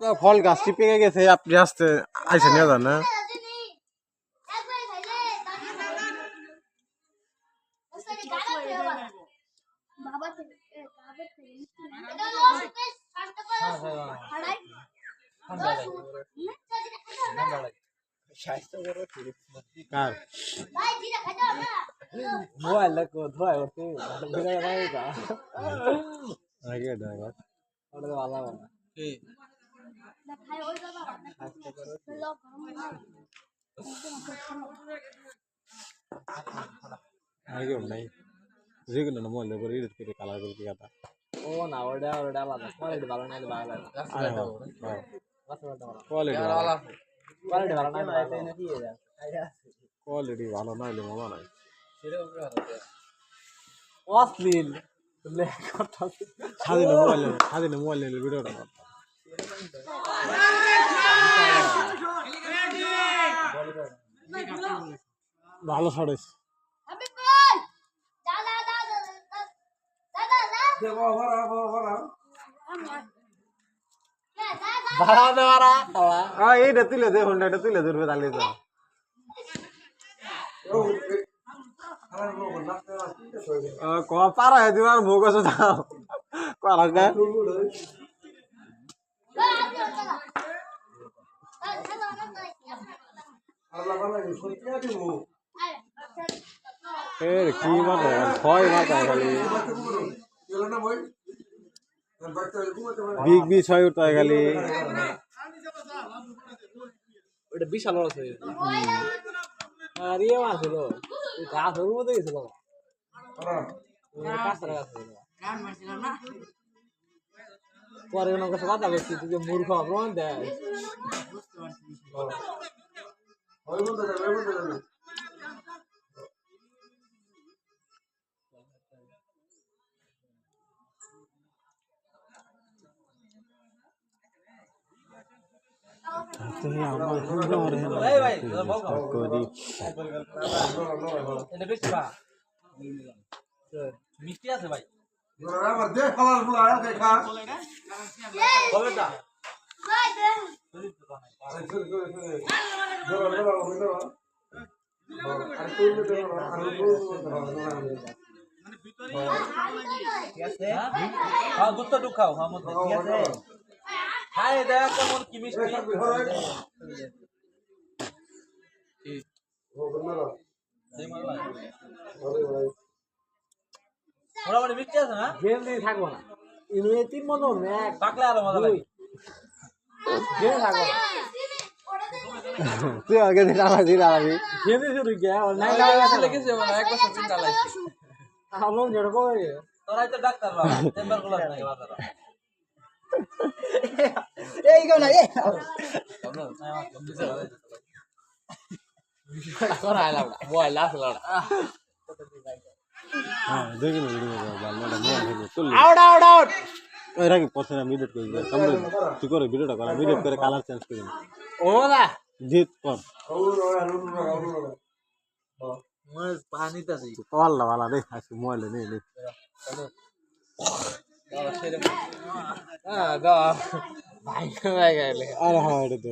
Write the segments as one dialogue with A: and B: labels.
A: তো ফল গাছটি পেকে গেছে আপনি আসতে আইসে নিয়ে যান না।
B: বাবা থেকে এ, বাবা থেকে মিষ্টি না। এটা হলো ষাটটা করে
C: ভালো।
A: আগে নাই যেগুলো না মোবাইল করে এডিট করে কালার করে কথা
C: ও না ওটা ওটা আলাদা কোয়ালিটি ভালো না ভালো
A: কোয়ালিটি
C: কোয়ালিটি ভালো না
A: কোয়ালিটি ভালো না হলে মামা নাই।
C: অশ্লীল।
A: স্বাধীন মোবাইল স্বাধীন মোবাইল ভিডিওটা ভালো হ্যাঁ এইটা তুলে দে ফোনটা এটা তুলে ধরবে তাহলে তো। ক পারা দিবার মুখ আছে দাও করা এর কি মাথা ছয় মাথা খালি। বিগ বি ছয় উঠতে খালি।
C: ওটা বিশাল বড় ছিল আর ইয়ে মাছ ছিল গাছ ওর মধ্যে গেছিল। পরে ওনার কথা বলছি, তুই মূর্খ প্রমাণ দেয়।
A: করি
C: এটা বেশি বা মিষ্টি আছে ভাই।
B: ভাই, দে।
C: খাও মধ্যে ঠিক আছে হাই দেখ কেমন কি মিষ্টি মোটামুটি মিষ্টি আছে না?
D: গেম দিয়ে থাকব না। ইনুয়ে তিন ম্যাক।
C: পাকলে আরও মজা লাগে।
A: তুই আগে দিন আলাবি
D: গেম দিয়ে শুরু গিয়া আর নাই লাগা গেছে
C: লেগেছে মানে এক বছর চিন্তা লাগছে
D: আমন জড় কবে
C: তোরাই তো ডাক্তার বাবা চেম্বারগুলো নাই বাজারে
D: এই গো না এই
C: করা আইলাম না মোবাইল আসলো
A: হ্যাঁ দেখি না ভিডিও ভালো
D: আউট আউট আউট
A: ওই রাখি পথে আমি এডিট করে দিই সামনে তুই করে ভিডিওটা কর আমি এডিট করে কালার চেঞ্জ করে দিই
D: ও না
A: জিত কর।
C: পানি তাছি
A: পাল্লা ভালো রে আজকে মোবাইলে নেই নেই।
C: হ্যাঁ
A: আরে হ্যাঁ এটা তো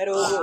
C: এর ওগো।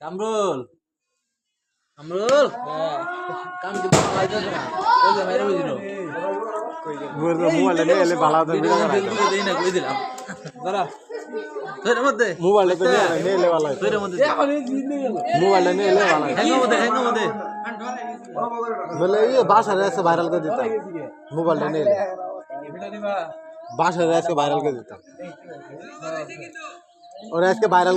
C: কামরুল। কামরুল? কাম কি পালাই দে না ওই যে মেরে বুঝিলো
A: মোবাইলে নিয়ে এলে ভালো হতো ভিডিও করা
C: দেই না কই দিলাম? দাঁড়া। তোর মধ্যে।
A: মোবাইলে তো নিয়ে এলে ভালো হতো।
C: তোর মধ্যে
A: মোবাইলে নিয়ে এলে ভালো হতো।
C: হ্যাঙ্গ মধ্যে হ্যাঙ্গ মধ্যে।
A: বলে এই বাসার এসে ভাইরাল করে দিতাম। মোবাইলটা নিয়ে এলে। বাসার এসে ভাইরাল করে দিতাম। ওরা আজকে ভাইরাল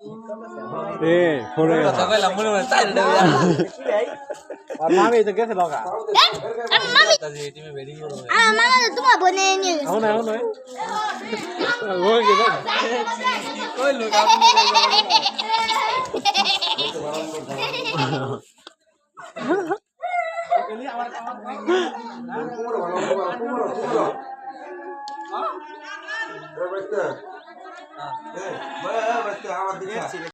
C: তুই আবার খাই দিস না
E: এই তো
C: কিরে বেইমান এই তোর মামার কি খবর তোর মামির কি খবর
F: এ ফোনে
C: আর মামি তো গেছে লগা।
B: আমার মামা তো তোমার বনে নিয়ে গেছে।
C: এখন এখন
F: ওই কি দেখ।
G: আমার দিকে